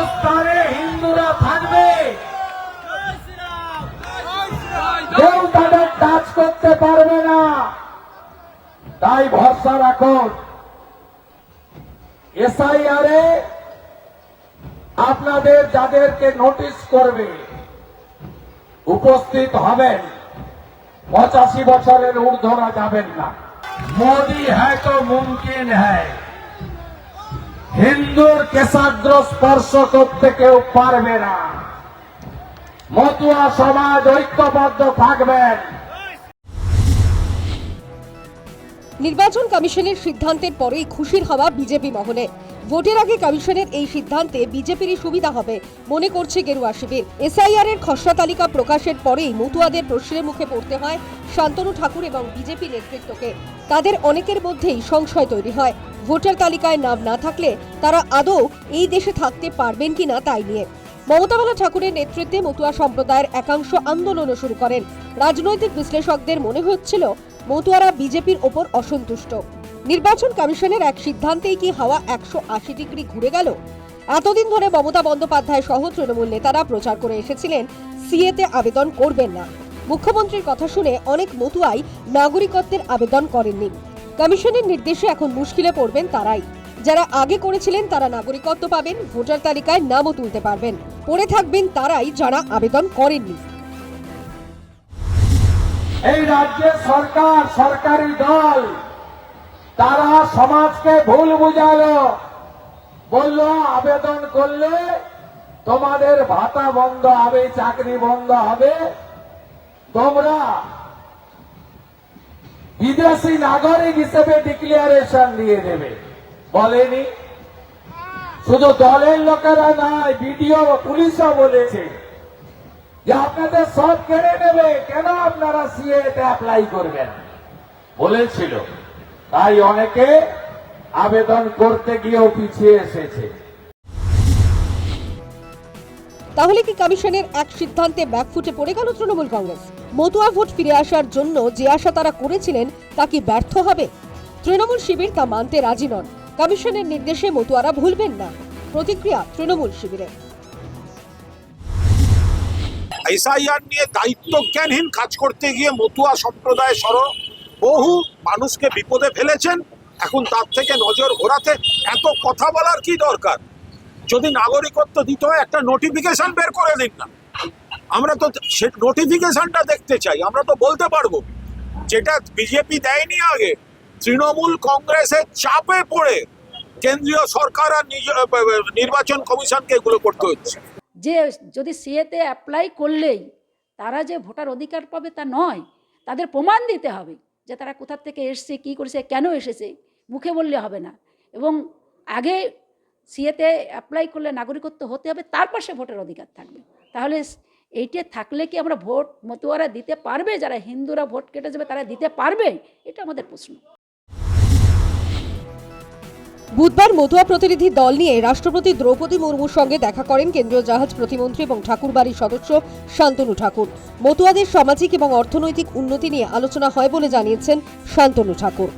হিন্দুস্তানে হিন্দুরা থাকবে। কেউ তাদের টাচ করতে পারবে না। তাই ভরসা রাখুন। এসআইআরে আপনাদের যাদেরকে নোটিশ করবে, উপস্থিত হবেন। পঁচাশি বছরের ঊর্ধ্বরা যাবেন না। মোদি হ্যাঁ তো মুমকিন হ্যাঁ হিন্দুর কেশাগ্র স্পর্শ করতে কেউ পারবে না। মতুয়া সমাজ ঐক্যবদ্ধ থাকবেন। নির্বাচন কমিশনের সিদ্ধান্তের পরেই খুশির হওয়া বিজেপি মহলে। ভোটের আগে কমিশনের এই সিদ্ধান্তে বিজেপিরই সুবিধা হবে, মনে করছে গেরুয়া শিবির। এসআইআর এর খসড়া তালিকা প্রকাশের পরেই মতুয়াদের প্রশ্নের মুখে পড়তে হয় শান্তনু ঠাকুর এবং বিজেপি নেতৃত্বকে। তাদের অনেকের মধ্যেই সংশয় তৈরি হয়। ভোটার তালিকায় নাম না থাকলে তারা আদৌ এই দেশে থাকতে পারবেন কিনা তাই নিয়ে। মমতাবালা ঠাকুরের নেতৃত্বে মতুয়া সম্প্রদায়ের একাংশ আন্দোলনও শুরু করেন। রাজনৈতিক বিশ্লেষকদের মনে হচ্ছিল মতুয়ারা বিজেপির ওপর অসন্তুষ্ট। নির্বাচন কমিশনের এক সিদ্ধান্তেই কি হাওয়া একশো আশি ডিগ্রি ঘুরে গেল? এতদিন ধরে মমতা বন্দ্যোপাধ্যায় সহ তৃণমূল নেতারা প্রচার করে এসেছিলেন, সিএতে আবেদন করবেন না। মুখ্যমন্ত্রীর কথা শুনে অনেক মতুয়াই নাগরিকত্বের আবেদন করেননি। কমিশনের নির্দেশে এখন মুশকিলে পড়বেন তারাই। যারা আগে করেছিলেন তারা নাগরিকত্ব পাবেন, ভোটার তালিকায় নামও তুলতে পারবেন। পড়ে থাকবেন তারাই যারা আবেদন করেননি। এই রাজ্যের সরকার, সরকারি দল, তারা সমাজকে ভুল বুঝালো। বলল, আবেদন করলে তোমাদের ভাতা বন্ধ হবে, চাকরি বন্ধ হবে। তোমরা বিদেশি নাগরিক হিসেবে ডিক্লিয়ারেশন দিয়ে দেবে। বলেনি। শুধু দলের লোকেরা নয়, বিডিও পুলিশও বলেছে। যে আপনাদের সব কেড়ে নেবে, কেন আপনারা সিএতে অ্যাপ্লাই করবেন? বলেছিল। তাই অনেকে আবেদন করতে গিয়েও পিছিয়ে এসেছে। তাহলে কি কমিশনের এক সিদ্ধান্তে ব্যাকফুটে পড়ে গেল তৃণমূল কংগ্রেস? মতুয়া ভোট ফিরে আসার জন্য যে আশা তারা করেছিলেন, তা কি ব্যর্থ হবে? তৃণমূল শিবির তা মানতে রাজি নন। কমিশনের নির্দেশে মতুয়ারা ভুলবেন না। প্রতিক্রিয়া তৃণমূল শিবিরের। এসআইআর নিয়ে দায়িত্বজ্ঞানহীন কাজ করতে গিয়ে মতুয়া সম্প্রদায় সর। বহু মানুষকে বিপদে ফেলেছেন। এখন তার থেকে নজর ঘোরাতে এত কথা বলার কি দরকার? যদি নাগরিকত্ব দিতে হয়, একটা নোটিফিকেশন বের করে দিন না। আমরা তো সে নোটিফিকেশনটা দেখতে চাই। আমরা তো বলতে পারব। যেটা বিজেপি দেয়নি আগে, তৃণমূল কংগ্রেসের চাপে পড়ে কেন্দ্রীয় সরকার আর নির্বাচন কমিশনকে এগুলো করতে হচ্ছে। যে যদি সিএতে অ্যাপ্লাই করলেই তারা যে ভোটার অধিকার পাবে তা নয়, তাদের প্রমাণ দিতে হবে যে তারা কোথার থেকে এসছে, কী করেছে, কেন এসেছে, মুখে বললে হবে না। এবং আগে সিএতে অ্যাপ্লাই করলে নাগরিকত্ব হতে হবে তারপর সে ভোটের অধিকার থাকবে। তাহলে এইটে থাকলে কি আমরা ভোট মতুয়ারা দিতে পারবে? যারা হিন্দুরা ভোট কেটে যাবে তারা দিতে পারবে? এটা আমাদের প্রশ্ন। বুধবার মতুয়া প্রতিনিধি দল নিয়ে রাষ্ট্রপতি দ্রৌপদী মুর্মুর সঙ্গে দেখা করেন কেন্দ্রীয় জাহাজ প্রতিমন্ত্রী এবং ঠাকুরবাড়ির সদস্য শান্তনু ঠাকুর। মতুয়াদের সামাজিক এবং অর্থনৈতিক উন্নতি নিয়ে আলোচনা হয় বলে জানিয়েছেন শান্তনু ঠাকুর।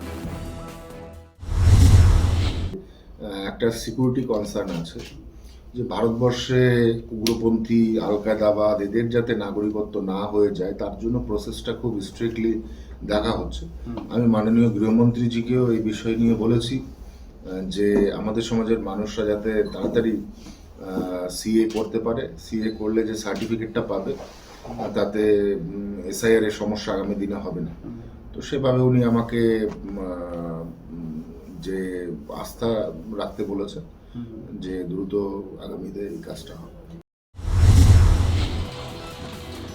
আহ, একটা সিকিউরিটি কনসার্ন আছে যে ভারতবর্ষে উগ্রপন্থী আল কায়দাবাদ এদের যাতে নাগরিকত্ব না হয়ে যায় তার জন্য প্রসেসটা খুব স্ট্রিক্টলি দেখা হচ্ছে। আমি মাননীয় গৃহমন্ত্রীজিকেও এই বিষয় নিয়ে বলেছি। যে আমাদের সমাজের মানুষরা যাতে তাড়াতাড়ি সিএ করতে পারে সিএ করলে যে সার্টিফিকেটটা পাবে তাতে এসআইআর এর সমস্যা আগামী দিনে হবে না। তো সেভাবে উনি আমাকে যে আস্থা রাখতে বলেছে যে দ্রুত আগামীতে এই কাজটা হবে।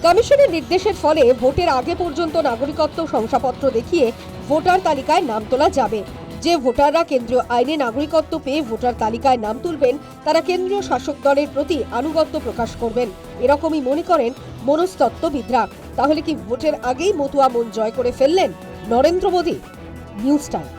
কমিশনের নির্দেশের ফলে ভোটের আগে পর্যন্ত নাগরিকত্ব শংসাপত্র দেখিয়ে ভোটার তালিকায় নাম তোলা যাবে। যে ভোটাররা কেন্দ্রীয় আইনে নাগরিকত্ব পেয়ে ভোটার তালিকায় নাম তুলবেন, তারা কেন্দ্রীয় শাসক দলের প্রতি আনুগত্য প্রকাশ করবেন। এরকমই মনে করেন মনস্তত্ত্ববিদরা তাহলে কি ভোটের আগেই মতুয়া মন জয় করে ফেললেন? Narendra Modi, news time.